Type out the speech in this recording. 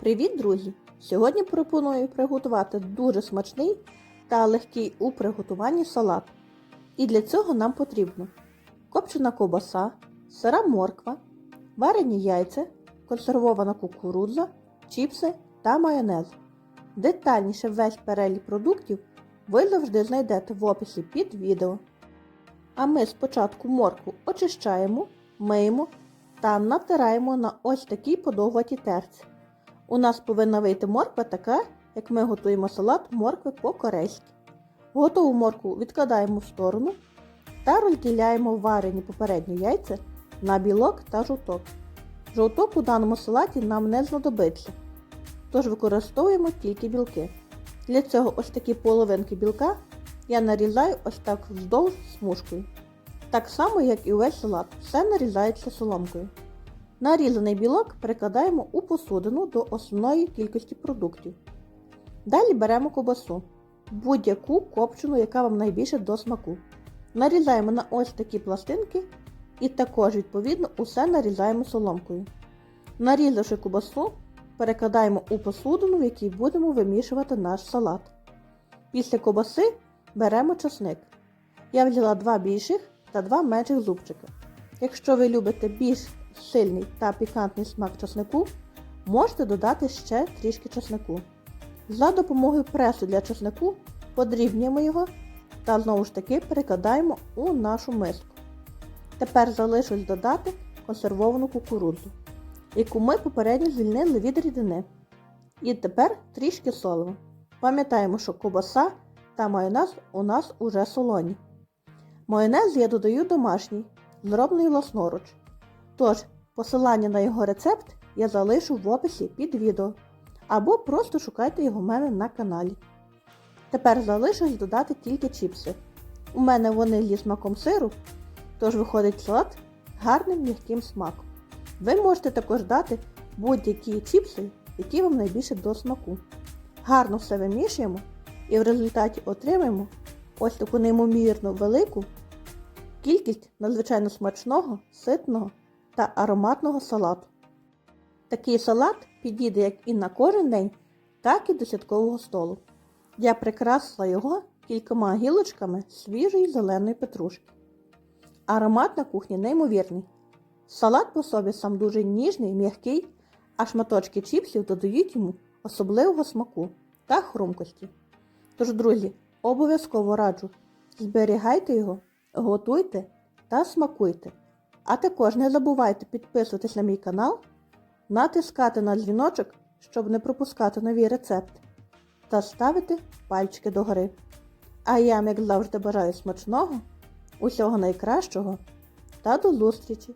Привіт, друзі! Сьогодні пропоную приготувати дуже смачний та легкий у приготуванні салат. І для цього нам потрібно копчена ковбаса, сира морква, варені яйця, консервована кукурудза, чіпси та майонез. Детальніше весь перелік продуктів ви завжди знайдете в описі під відео. А ми спочатку моркву очищаємо, миємо та натираємо на ось такій подовгатій терці. У нас повинна вийти морква така, як ми готуємо салат моркви по-корейськи. Готову моркву відкладаємо в сторону та розділяємо варені попередньо яйця на білок та жовток. Жовток у даному салаті нам не знадобиться, тож використовуємо тільки білки. Для цього ось такі половинки білка я нарізаю ось так вздовж смужкою. Так само, як і увесь салат, все нарізається соломкою. Нарізаний білок перекладаємо у посудину до основної кількості продуктів. Далі беремо ковбасу, будь-яку копчену, яка вам найбільше до смаку. Нарізаємо на ось такі пластинки і також, відповідно, усе нарізаємо соломкою. Нарізавши ковбасу, перекладаємо у посудину, в якій будемо вимішувати наш салат. Після ковбаси беремо часник. Я взяла два більших та два менших зубчика. Якщо ви любите більш сильний та пікантний смак часнику, можете додати ще трішки часнику. За допомогою пресу для часнику подрібнюємо його та знову ж таки перекладаємо у нашу миску. Тепер залишилось додати консервовану кукурудзу, яку ми попередньо звільнили від рідини. І тепер трішки солимо. Пам'ятаємо, що ковбаса та майонез у нас уже солоні. Майонез я додаю домашній, зроблений власноруч. Тож, посилання на його рецепт я залишу в описі під відео. Або просто шукайте його в мене на каналі. Тепер залишилось додати тільки чіпси. У мене вони зі смаком сиру, тож виходить салат гарним м'яким смаком. Ви можете також дати будь-які чіпси, які вам найбільше до смаку. Гарно все вимішуємо і в результаті отримаємо ось таку неймовірно велику кількість надзвичайно смачного, ситного та ароматного салату. Такий салат підійде як і на кожен день, так і до святкового столу. Я прикрасила його кількома гілочками свіжої зеленої петрушки. Аромат на кухні неймовірний. Салат по собі сам дуже ніжний, м'який, а шматочки чіпсів додають йому особливого смаку та хрумкості. Тож, друзі, обов'язково раджу, зберігайте його, готуйте та смакуйте. А також не забувайте підписуватись на мій канал, натискати на дзвіночок, щоб не пропускати нові рецепти, та ставити пальчики догори. А я, як завжди, бажаю смачного, усього найкращого та до зустрічі!